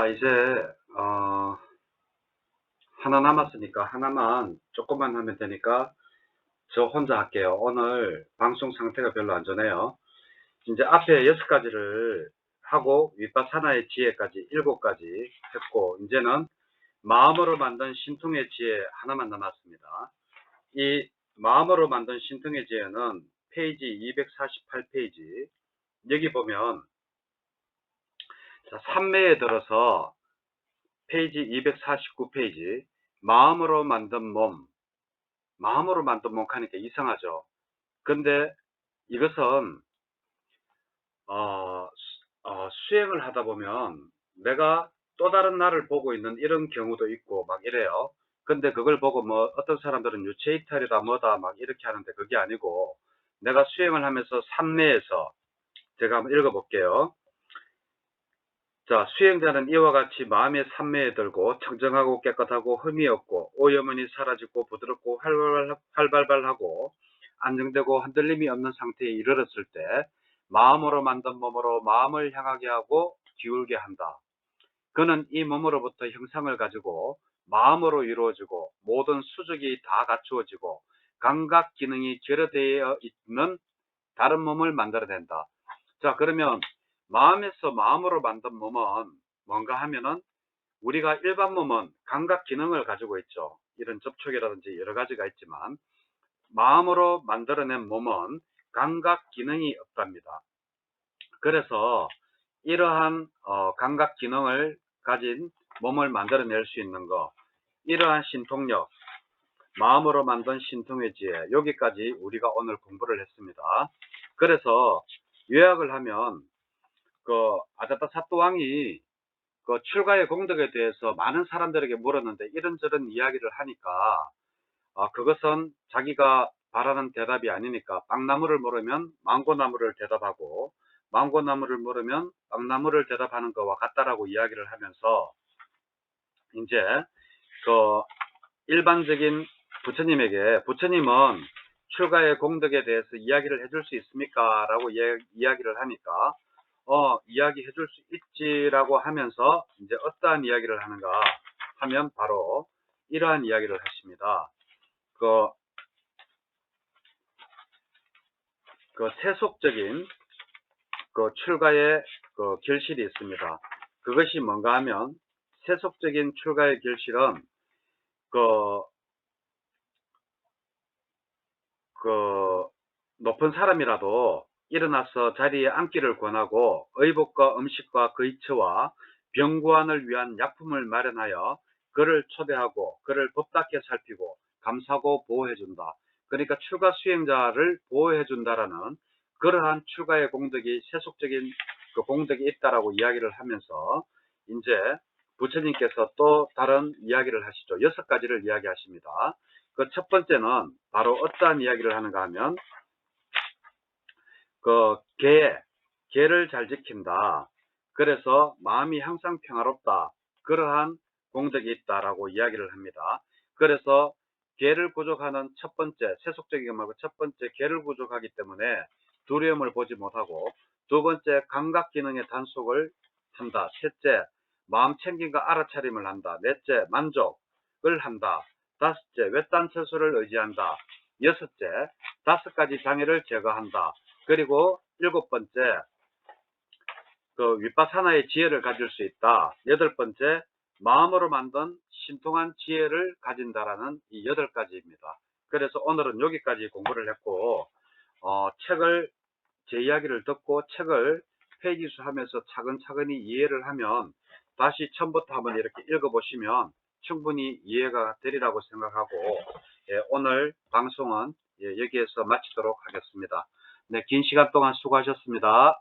자, 이제, 어, 하나 남았으니까 하나만 조금만 하면 되니까 저 혼자 할게요. 오늘 방송 상태가 별로 안 좋네요. 이제 앞에 여섯 가지를 하고 윗바사나의 지혜까지 일곱 가지 했고 이제는 마음으로 만든 신통의 지혜 하나만 남았습니다. 이 마음으로 만든 신통의 지혜는 페이지 248페이지 여기 보면 자, 3매에 들어서 페이지 249페이지 마음으로 만든 몸 마음으로 만든 몸 하니까 이상하죠. 근데 이것은 어, 어, 수행을 하다 보면 내가 또 다른 나를 보고 있는 이런 경우도 있고 막 이래요. 근데 그걸 보고 뭐 어떤 사람들은 유체이탈이다 뭐다 막 이렇게 하는데 그게 아니고 내가 수행을 하면서 삼매에서 제가 한번 읽어볼게요. 자, 수행자는 이와 같이 마음의 삼매에 들고 청정하고 깨끗하고 흠이 없고 오염원이 사라지고 부드럽고 활발, 활발발하고 안정되고 흔들림이 없는 상태에 이르렀을 때 마음으로 만든 몸으로 마음을 향하게 하고 기울게 한다. 그는 이 몸으로부터 형상을 가지고 마음으로 이루어지고 모든 수적이 다 갖추어지고 감각 기능이 결여되어 있는 다른 몸을 만들어낸다. 자, 그러면 마음에서 마음으로 만든 몸은 뭔가 하면은 우리가 일반 몸은 감각 기능을 가지고 있죠. 이런 접촉이라든지 여러 가지가 있지만 마음으로 만들어낸 몸은 감각 기능이 없답니다. 그래서 이러한 어, 감각 기능을 가진 몸을 만들어낼 수 있는 거 이러한 신통력 마음으로 만든 신통의 지혜 여기까지 우리가 오늘 공부를 했습니다. 그래서 요약을 하면 그 아자타 사또 왕이 그 출가의 공덕에 대해서 많은 사람들에게 물었는데 이런저런 이야기를 하니까 어, 그것은 자기가 바라는 대답이 아니니까 빵나무를 물으면 망고나무를 대답하고 망고나무를 물으면 빵나무를 대답하는 것과 같다라고 이야기를 하면서 이제 그 일반적인 부처님에게 부처님은 출가의 공덕에 대해서 이야기를 해줄 수 있습니까? 라고 이야기를 하니까 어, 이야기 해 줄 수 있지라고 하면서 이제 어떠한 이야기를 하는가 하면 바로 이러한 이야기를 하십니다. 그, 그 세속적인 그 출가의 그 결실이 있습니다. 그것이 뭔가 하면 세속적인 출가의 결실은 그, 그 높은 사람이라도 일어나서 자리에 앉기를 권하고 의복과 음식과 거의처와 병구안을 위한 약품을 마련하여 그를 초대하고 그를 법답게 살피고 감사하고 보호해준다. 그러니까 출가 수행자를 보호해준다라는 그러한 출가의 공덕이 세속적인 그 공덕이 있다라고 이야기를 하면서 이제 부처님께서 또 다른 이야기를 하시죠. 여섯 가지를 이야기하십니다. 그 첫 번째는 바로 어떠한 이야기를 하는가 하면 그 개, 개를 잘 지킨다. 그래서 마음이 항상 평화롭다. 그러한 공덕이 있다라고 이야기를 합니다. 그래서 개를 구족하는 첫 번째, 세속적인 말고 첫 번째 개를 구족하기 때문에 두려움을 보지 못하고 두 번째 감각 기능의 단속을 한다. 셋째 마음 챙김과 알아차림을 한다. 넷째 만족을 한다. 다섯째 외딴 처소를 의지한다. 여섯째 다섯 가지 장애를 제거한다. 그리고 일곱 번째, 그 윗바사나의 지혜를 가질 수 있다. 여덟 번째, 마음으로 만든 신통한 지혜를 가진다라는 이 여덟 가지입니다. 그래서 오늘은 여기까지 공부를 했고, 어, 책을, 제 이야기를 듣고 책을 페이지 수하면서 차근차근히 이해를 하면 다시 처음부터 한번 이렇게 읽어보시면 충분히 이해가 되리라고 생각하고, 예, 오늘 방송은 예, 여기에서 마치도록 하겠습니다. 네, 긴 시간 동안 수고하셨습니다.